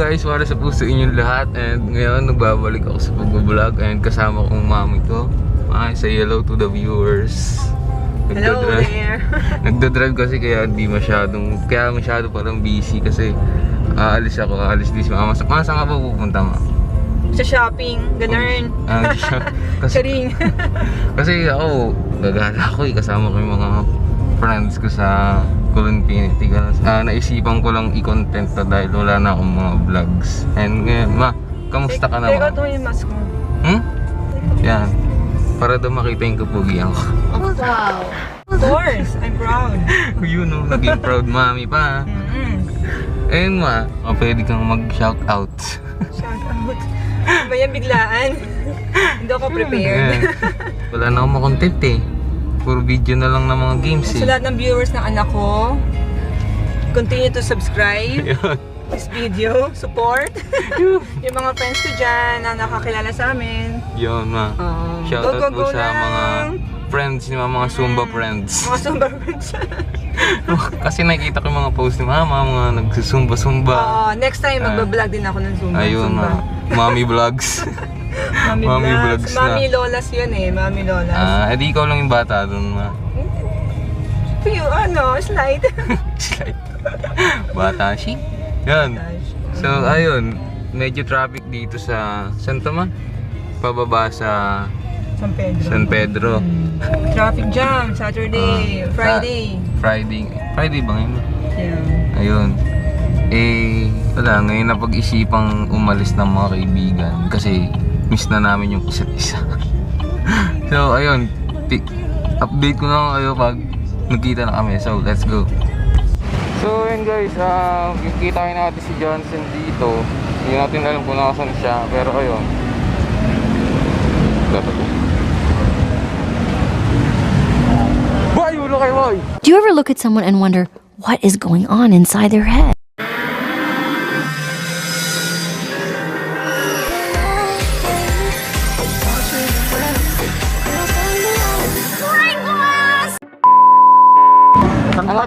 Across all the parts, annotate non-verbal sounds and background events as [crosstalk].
Guys, para sa puso inyong lahat and ngayon nagbabalik ako sa pag-vlog and kasama kong mami ko. Ay, say hello to the viewers. Hello there. [laughs] Nagdadrive kasi kaya hindi masyadong, kaya masyado parang busy kasi aalis ako, aalis din si mama. Sa, ma, saan ka ba pupunta ma? Sa shopping, ganun. Ah, [laughs] kasi, Karing. [laughs] kasi ako, gagala ako eh, kasama ko yung mga friends ko sa Cool Infinity. Ganun. Ah, naisipan ko lang i-content to dahil wala na akong mga vlogs. And ngayon, ma, kamusta ka Teka, naman? ito yung mask mo. Hmm? Yan. Para daw makita yung kapugian ko. Oh, wow. Of course, I'm proud. [laughs] Yun no, naging proud mami pa. Mm-hmm. Ayun ma, oh, pwede kang mag-shout out. Shout out. Ba yan biglaan? Hindi ako prepared. Ayan. Wala na akong makontent eh. Puro video na lang ng mga games Sa eh. lahat ng viewers ng anak ko, continue to subscribe [laughs] this video, support. [laughs] yung mga friends ko dyan na nakakilala sa amin. Yun ma. Um, Shout go, go, po go sa lang. mga friends ni mga, Zumba friends. Mga Zumba friends. [laughs] Kasi nakikita ko yung mga post ni mama, mga nagsusumba-sumba. Oo, next time Ah. magbablog din ako ng Zumba. Ayun Zumba. ma. Mommy vlogs. Mami, Mami vlogs. vlogs na. Mami Lolas yun eh. Mami Lolas. Ah, edi ikaw lang yung bata doon ma. Yung ano, slide. [laughs] Slide. bata si. Yan. So, ayun. Medyo traffic dito sa Santa Ma. Pababa sa San Pedro. San Pedro. Traffic jam, Saturday, Ah, Friday. Friday. Friday ba ngayon? Yeah. Ayun. Eh, wala. Ngayon na pag-isipang umalis ng mga kaibigan kasi miss na namin yung isa't isa. [laughs] so, ayun. Update ko na kayo pag nagkita na kami. So, let's go. So, ayun guys. Uh, kikita natin si Johnson dito. Hindi natin alam kung nasan siya. Pero ayun. Do you ever look at someone and wonder what is going on inside their head?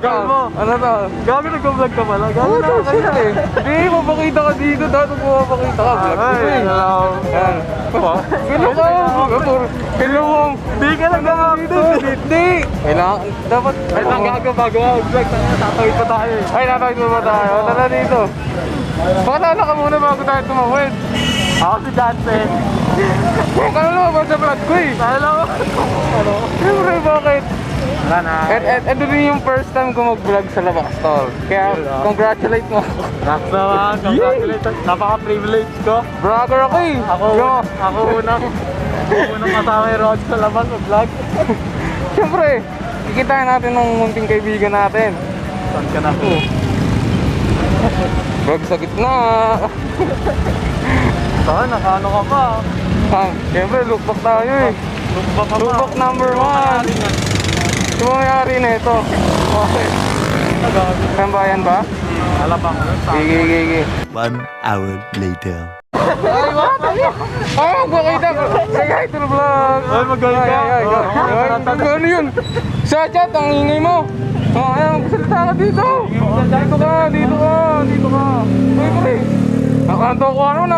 Ano to? Ano to? Gabi nag-vlog ka pala. Gabi na siya eh. Hindi, mapakita ka dito. Dapat mo mapakita ka. Vlog ko eh. hello. Yan. Hello ka. Hello mo. Di ka lang Dito. Hindi. Kailangan, dapat. Ay, lang gaga bago ako vlog. Tatawid pa tayo eh. Ay, natawid mo ba tayo? Tara dito. Pakatala ka muna bago tayo tumawid. Ako si Jansen. Huwag ka na lumabas sa vlog ko eh. Hello. Ano? Siyempre, bakit? Wala na. And, and, and ito yung first time ko mag-vlog sa labas tol. Kaya, congratulate mo ako. Rock naman. Congratulations. Napaka-privilege ko. Vlogger ako eh. Ako, ako unang, ako unang kasama yung Rod sa labas sa vlog. [laughs] Siyempre, kikitain natin ng munting kaibigan natin. Saan ka na po? [laughs] Vlog sa gitna. [laughs] Saan? Nakaano ka pa? Ah, Siyempre, look back tayo eh. Look back ka pa. Look back number one. Yung mayari na ito. Okay. Saan bayan ba? Alabang. Gigi, gigi. One hour later. Ay, what? Ay, magpakita ko. Say hi to the vlog. Ay, magaling ka. Ay, ay, ay. Oh, Ay, ano yun? Sa chat, ang ingay mo. Oh, ayaw, magsalita ka dito. Dito ka, dito ka, dito ka. Ay, pre. Nakanto ko ano na.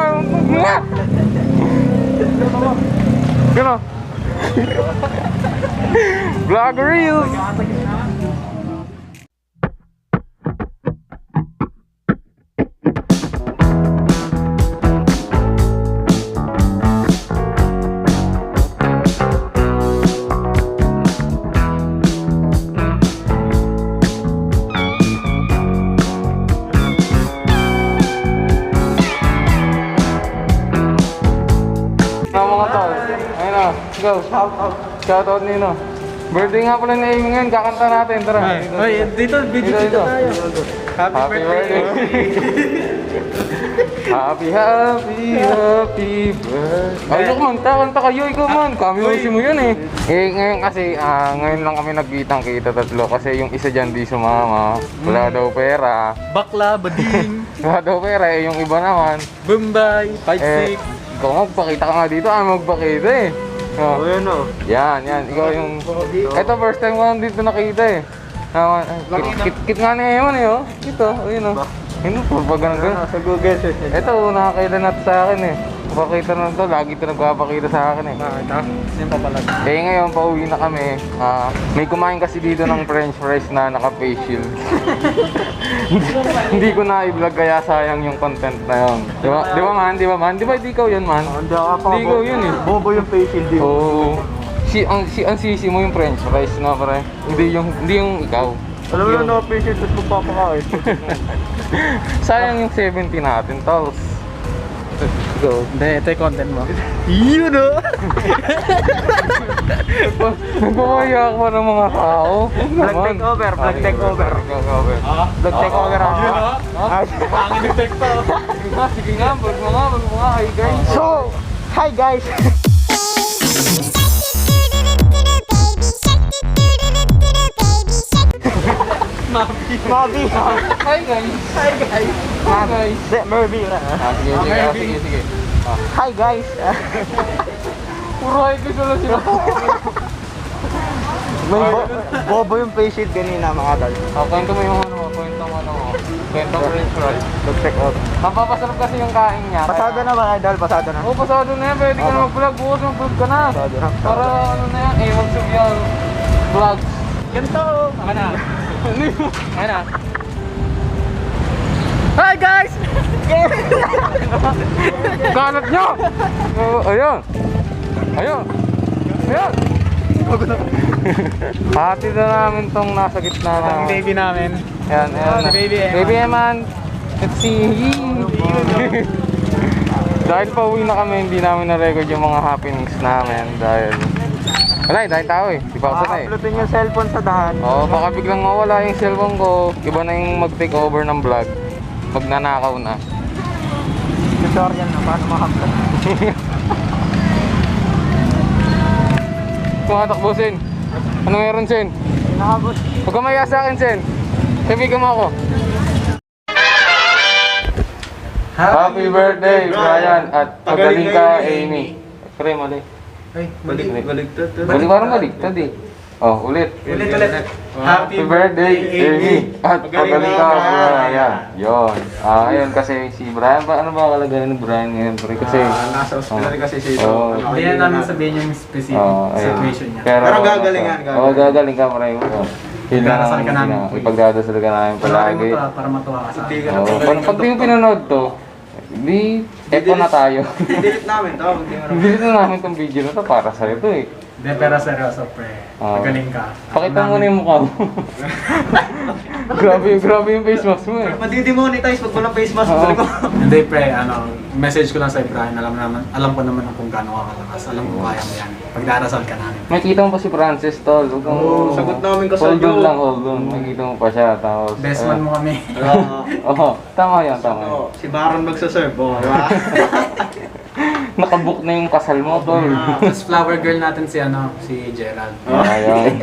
Nga! Gano? Vlog Reels. Go. Shout out. Shout out nino. Birthday nga pala ni Amy ngayon. Kakanta natin. Tara. Dito. Ay, dito, video Dito, tayo. Happy, Happy birthday. happy, happy, happy birthday. Ay, ikaw kumanta, kanta kayo, ikaw man. Kami usi mo yun eh. Eh, ngayon kasi, ah, ngayon lang kami nagkitang kita tatlo kasi yung isa dyan di sumama. Wala daw pera. Bakla, bading, [laughs] Wala daw pera eh, yung iba naman. Bombay, Eh, 5-6. ikaw magpakita ka nga dito, ah, magpakita eh. Oh. Oh, yun o. Yan, yan. Ikaw yung... Ito, first time ko lang dito nakita eh. Ah, kit, kit, kit nga na Eman eh, oh. Ito, ayun oh. Hindi, pag ganun ganun. Sa Google search. Ito, nakakita na to sa akin eh. Pakita na to, lagi ito nagpapakita sa akin eh. Nakita? Yung papalag. Eh ngayon, pauwi na kami. Ah, may kumain kasi dito ng french fries na naka-face shield. [laughs] Hindi ko na i-vlog kaya sayang yung content na yun. Di ba, di ba man? Di ba man? Di ba di ikaw yun man? Hindi pa. Hindi ikaw yun eh. Bobo yung face shield yun. Oo. Si ang si ang sisi mo yung french fries na pare. Hindi yung hindi yung ikaw. Alam mo face shield, tapos magpapakain. [laughs] Sayang yung 70 natin, tolls. Go. Hindi, ito yung content mo. Yun o! Nagpapaya ako ng mga tao. Vlog takeover, vlog takeover. Vlog takeover. Ako. Yun ah. Pangin yung. Sige nga, sige nga, vlog mo nga, vlog mo nga, hey guys. So, hi guys! Mabi! Hi guys. Hi guys. Hi guys. Hindi, Mervy na. Ah, sige, sige, ah, sige, sige. Hi guys! [laughs] Puro hi guys wala sila. May bo- bobo yung shield kanina mga dal. Ah, kwento mo yung ano kwento mo ano. Kwento mo french fries. Vlog takeover. Mapapasarap kasi yung kain niya. Pasado na ba idol? Pasado na. Oo, pasado na yan. Pwede ka na mag-vlog. Bukas mag-vlog ka na. Pasado na. Para ano na yan, eh, magsub yan. Vlogs. Ganito! Ako na. Ako na. Hi guys! Kalat nyo! Oo, ayun. Ayun. Ayun. Hati na namin tong nasa gitna na. Ang baby namin. Ayan, ayan. Oh, Baby Eman. Baby Eman. Let's see. dahil pa uwi na kami, hindi namin na-record yung mga happenings namin dahil wala eh, dahil tao eh. Di pa ako na eh. Makakaplutin yung cellphone sa dahan. Oo, baka biglang mawala yung cellphone ko. Iba na yung mag-take over ng vlog. Magnanakaw na. Tutorial na paano makaplot. Tumatakbo, [laughs] Sen. Ano meron, Sen? Nakabot. Huwag ka maya sa akin, Sen. Kaibigan mo ako. Happy birthday, Brian. At pagaling ka, Amy. Pre, mali. Ay, balik, baligtad. Balik, parang baliktad eh. Oh, ulit. Ulit, ulit. Happy birthday, Amy. At pagaling ka, Brian. Yon. Ah, ayun kasi si Brian, ba, ano ba kalagayan ni Brian ngayon? Pre, kasi... nasa hospital Oh. kasi siya Oo. Ano, yun na namin na- sabihin yung specific ayun. situation niya. Pero, Pero gagalingan, Oo, oh, gagaling ka, Brian. Oh. Yun ang ka namin. Ipagdadasal ka namin Palagi. ah, para matuwa ka sa akin. pagaling pag, pag di mo pinanood to, di, epo na tayo. [laughs] I-delete namin to. Hindi mo Hindi na namin tong video na to para sa'yo to eh. Hindi, pero seryoso, pre. Oo. Magaling ka. Pakita mo na yung mukha mo. [laughs] grabe, grabe yung face mask mo eh. Madidemonetize pag walang face mask. Oo. Sabi ko, Hindi, pre, ano, message ko lang sa Brian, alam naman, alam ko naman kung gaano ka kalakas. Alam ko kaya mo yan. Pagdarasal ka namin. Makita mo pa si Francis tol. Huwag kang... Oo, sagot namin ka sa Hold on iyo. lang, hold on. Makita mo pa siya. Tapos... Best man mo kami. [laughs] ah, Oo, tama yan, tama yan. si Baron magsaserve. Oh, di ba? [laughs] Nakabook na yung kasal mo tol. Tapos flower girl natin si, ano, si Gerald. Ayan.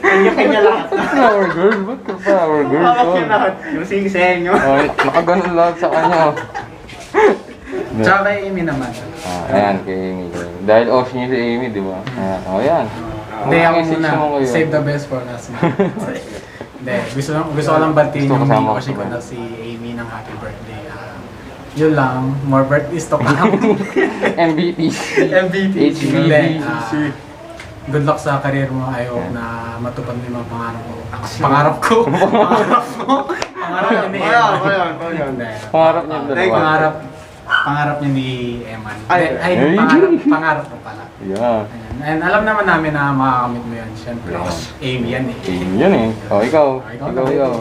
Kanya-kanya lahat. Flower girl? Ba't ka flower girl tol? niya lahat. Yung sing-sing. yung- Oh, nakaganon lahat sa kanya. Tsaka kay Amy naman. Ah, ayan, kay Amy. Dahil off niya si Amy, di ba? Ayan, oh, yan. Hindi, ako message muna. mo ngayon? Save the best for last. [laughs] Hindi, gusto, lang, gusto ko lang batiin Gusto yung kasama ko kasi ko sa na si Amy ng happy birthday. Yun lang, more birthdays to come. [laughs] MVT. HBD. Hindi, ah, good luck sa career mo. I hope na matupad mo yung mga pangarap ko. Pangarap ko? [laughs] pangarap mo? Pangarap niya ni Eman. ayan, ayan. Hindi. Pangarap niya dalawa. Pangarap, pangarap niya ni Eman. Ay, Ay, ay, ay. pangarap, pangarap mo pala. Yeah. Ayan. And alam naman namin na makakamit mo yan. Siyempre, Amy yan eh. Amy yun eh. Oh, ikaw. Ikaw Ikaw, na. ikaw.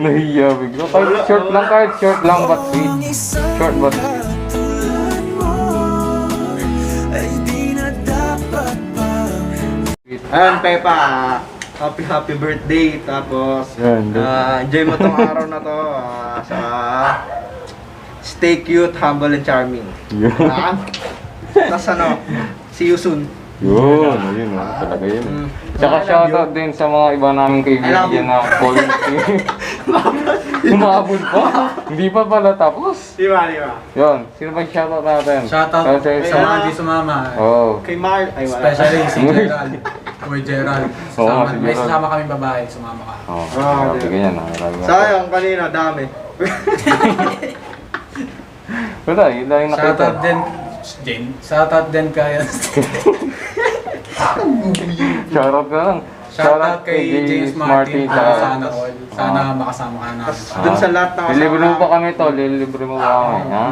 Nahiya bigla. Kahit short lang, kahit short lang but sweet. Short but sweet. Ayan, Pepa. Happy happy birthday. Tapos, Yan, ah, enjoy mo tong araw na to ah, sa Stay cute, humble, and charming. Yun. Ah? Tapos ano, see you soon. Yun, ayun oh. Talaga yun. Mm. Tsaka shoutout din sa mga iba naming kaibigan na calling [laughs] Umabot pa. Hindi pa pala tapos. Di ba, di ba? Yun, sino ba yung shoutout natin? Shoutout Shoutout sa mga hindi sumama. Oh. Kay Mar, ay wala. Especially si [laughs] Gerald. Boy Gerald. Oo Sasama, si may Gerald. sasama kami babae, sumama ka. Oo, Ah, oh, di- sige yan. Marami nga. Sayang kanina, dami. Wala, yun lang yung nakita. Shoutout din, Jen. Shoutout din kay, [laughs] Shoutout ka lang. shoutout kay James Martin. tsaka- Sana all. Sana makasama ka namin. Tapos dun sa lahat na Lilibre mo pa kami to, lilibre mo pa kami, ha?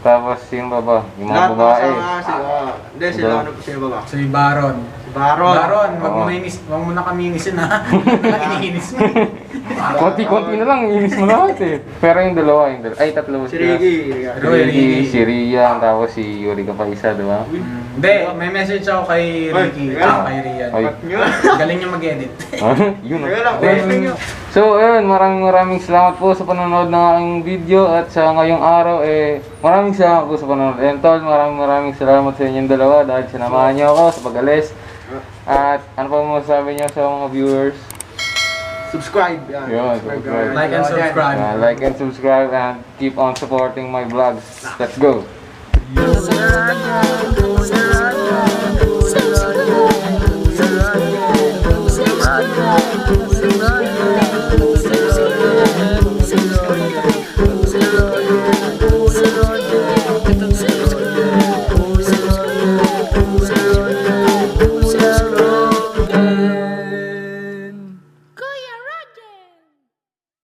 Tapos yung baba, yung mga Lahat na babae. kasama si, ah, hindi, sila Diba? ano po sino ba ba? Si Baron. Si Baron. Baron, wag mo Oo. na inis, wag mo na kami inisin ha. [laughs] Iniinis mo. [laughs] Konti-konti na lang, inis mo lahat eh. Pero yung dalawa, yung dalawa, ay tatlo Si Ricky. Si Ricky, si Rian, tapos si Yuri ka pa isa, di ba? Hindi, may message ako kay Ricky, Ay, tsaka kay Rian. Ay. Galing niya mag-edit. [laughs] Yun Kaya lang, ah. testing nyo. So, ayun, maraming maraming salamat po sa panonood ng aking video at sa ngayong araw, eh, maraming salamat po sa panonood. And tol, maraming maraming salamat sa inyong dalawa dahil sinamahan niyo ako sa pag-alis. At ano pa masasabi niyo sa mga viewers? Subscribe. Yan. Yun, subscribe. Like and subscribe. Uh, like and subscribe and keep on supporting my vlogs. Let's go. Yes,